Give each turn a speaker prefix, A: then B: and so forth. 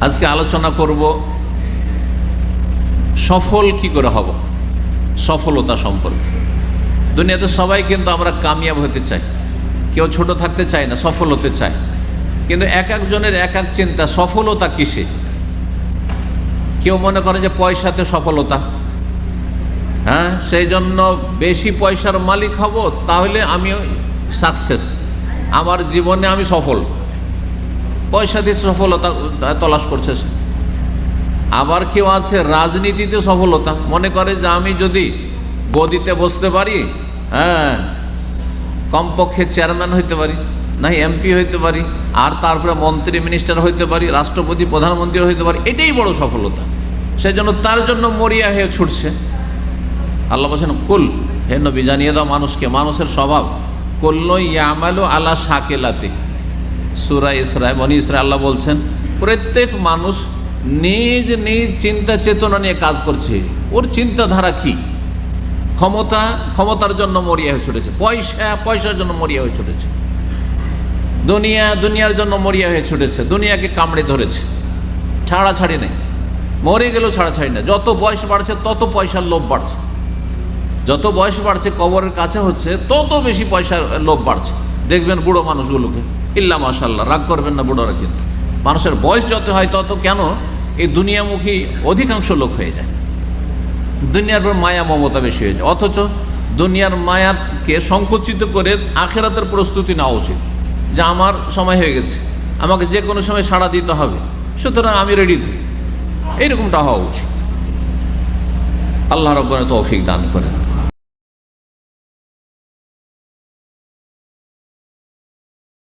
A: আজকে আলোচনা করব সফল কি করে হব? সফলতা সম্পর্কে। দুনিয়াতে সবাই কিন্তু আমরা কামিয়াব হতে চাই। কেউ ছোট থাকতে চায় না, সফল হতে চায়। কিন্তু এক একজনের এক এক চিন্তা, সফলতা কিসে? কেউ মনে করে যে পয়সাতে সফলতা। হ্যাঁ সেই জন্য বেশি পয়সার মালিক হব, তাহলে আমি সাকসেস আমার জীবনে আমি সফল। পয়সা দিয়ে সফলতা তলাশ করছে সে। আবার কেউ আছে, রাজনীতিতে সফলতা, মনে করে যে আমি যদি গদিতে বসতে পারি হ্যাঁ কমপক্ষে চেয়ারম্যান হইতে পারি, না এমপি হইতে পারি, আর তারপরে মন্ত্রী, মিনিস্টার হইতে পারি, রাষ্ট্রপতি, প্রধানমন্ত্রী হইতে পারি, এটাই বড় সফলতা। সেই জন্য তার জন্য মরিয়া হয়ে ছুটছে। আল্লাহ বলছেন, কুল, হে নবী, জানিয়ে দাও মানুষকে, মানুষের স্বভাব কল্ল ইয়ামালু আলা শাকেলাতে সুরা ইসরায় বনি ইসরা, আল্লাহ বলছেন, প্রত্যেক মানুষ নিজ নিজ চিন্তা চেতনা নিয়ে কাজ করছে। ওর চিন্তাধারা কি? ক্ষমতা, ক্ষমতার জন্য মরিয়া হয়ে ছুটেছে পয়সা, পয়সার জন্য মরিয়া হয়ে ছুটেছে দুনিয়া, দুনিয়ার জন্য মরিয়া হয়ে ছুটেছে দুনিয়াকে কামড়ে ধরেছে। ছাড়াছাড়ি নেই। মরে গেলেও ছাড়াছাড়ি নেই। যত বয়স বাড়ছে, তত পয়সার লোভ বাড়ছে। যত বয়স বাড়ছে, কবরের কাছে হচ্ছে, তত বেশি পয়সার লোভ বাড়ছে। দেখবেন বুড়ো মানুষগুলোকে। ইল্লা মাশাল্লাহ রাগ করবেন না বুড়োরা কিন্তু। মানুষের বয়স যত হয় তত কেন এই দুনিয়ামুখী অধিকাংশ লোক হয়ে যায়। দুনিয়ার পর মায়া, মমতা বেশি হয়ে যায়। অথচ দুনিয়ার মায়াকে সংকুচিত করে আখেরাতের প্রস্তুতি নেওয়া উচিত। যে আমার সময় হয়ে গেছে, আমাকে যে কোনো সময় সাড়া দিতে হবে, সুতরাং আমি রেডি থাকি। এইরকমটা হওয়া উচিত। আল্লাহ রব্বানে তৌফিক দান করেন।